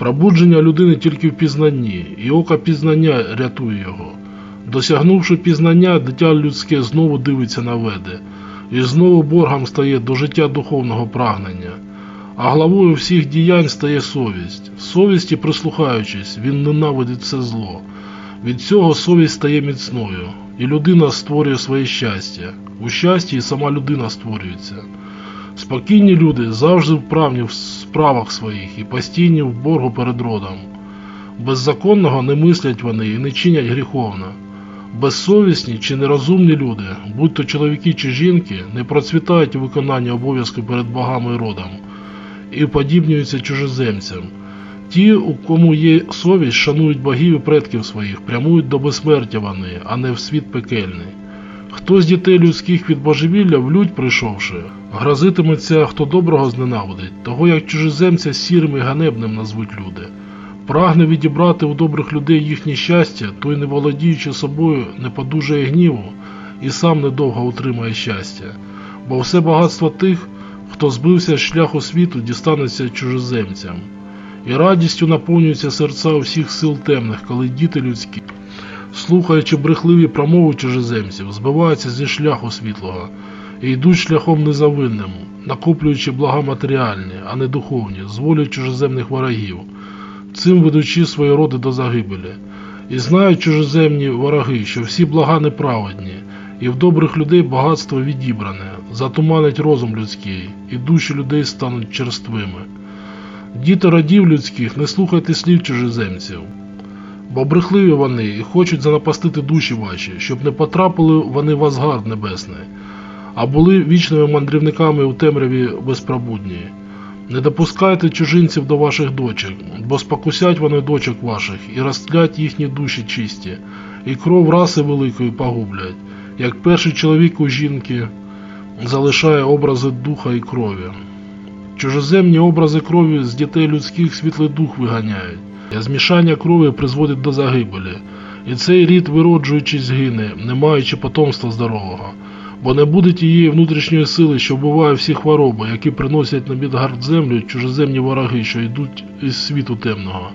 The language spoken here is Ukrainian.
Пробудження людини тільки в пізнанні, і око пізнання рятує його. Досягнувши пізнання, дитя людське знову дивиться на веди, і знову боргом стає до життя духовного прагнення. А главою всіх діянь стає совість. В Совісті, прислухаючись, він ненавидить все зло. Від цього совість стає міцною, і людина створює своє щастя. У щасті і сама людина створюється. Спокійні люди завжди вправні в справах своїх і постійні в боргу перед родом. Беззаконного не мислять вони і не чинять гріховно. Безсовісні чи нерозумні люди, будь то чоловіки чи жінки, не процвітають у виконанні обов'язку перед богами і родом і подібнюються чужеземцям. Ті, у кому є совість, шанують богів і предків своїх, прямують до безсмертя вони, а не в світ пекельний. Хто з дітей людських від божевілля в лють прийшовши, грозитиметься, хто доброго зненавидить, того як чужеземця сірим і ганебним назвуть люди. Прагне відібрати у добрих людей їхнє щастя, той, не володіючи собою, не подужає гніву і сам недовго утримає щастя, бо все багатство тих, хто збився з шляху світу, дістанеться чужеземцям. І радістю наповнюються серця усіх сил темних, коли діти людські, слухаючи брехливі промови чужеземців, збиваються зі шляху світлого і йдуть шляхом незавинним, накоплюючи блага матеріальні, а не духовні, з волі чужеземних ворогів, цим ведучи свої роди до загибелі. І знають чужеземні вороги, що всі блага неправедні, і в добрих людей багатство відібране, затуманить розум людський, і душі людей стануть черствими. Діти родів людських, не слухайте слів чужеземців, бо брехливі вони і хочуть занапастити душі ваші, щоб не потрапили вони в Асгард небесний, а були вічними мандрівниками у темряві безпробудній. Не допускайте чужинців до ваших дочок, бо спокусять вони дочок ваших і розтлять їхні душі чисті, і кров раси великої погублять, як перший чоловік у жінки залишає образи духа і крові. Чужоземні образи крові з дітей людських світлий дух виганяють, змішання крові призводить до загибелі, і цей рід, вироджуючись, гине, не маючи потомства здорового, бо не буде тієї внутрішньої сили, що вбиває всі хвороби, які приносять на бідгард землю чужеземні вороги, що йдуть із світу темного.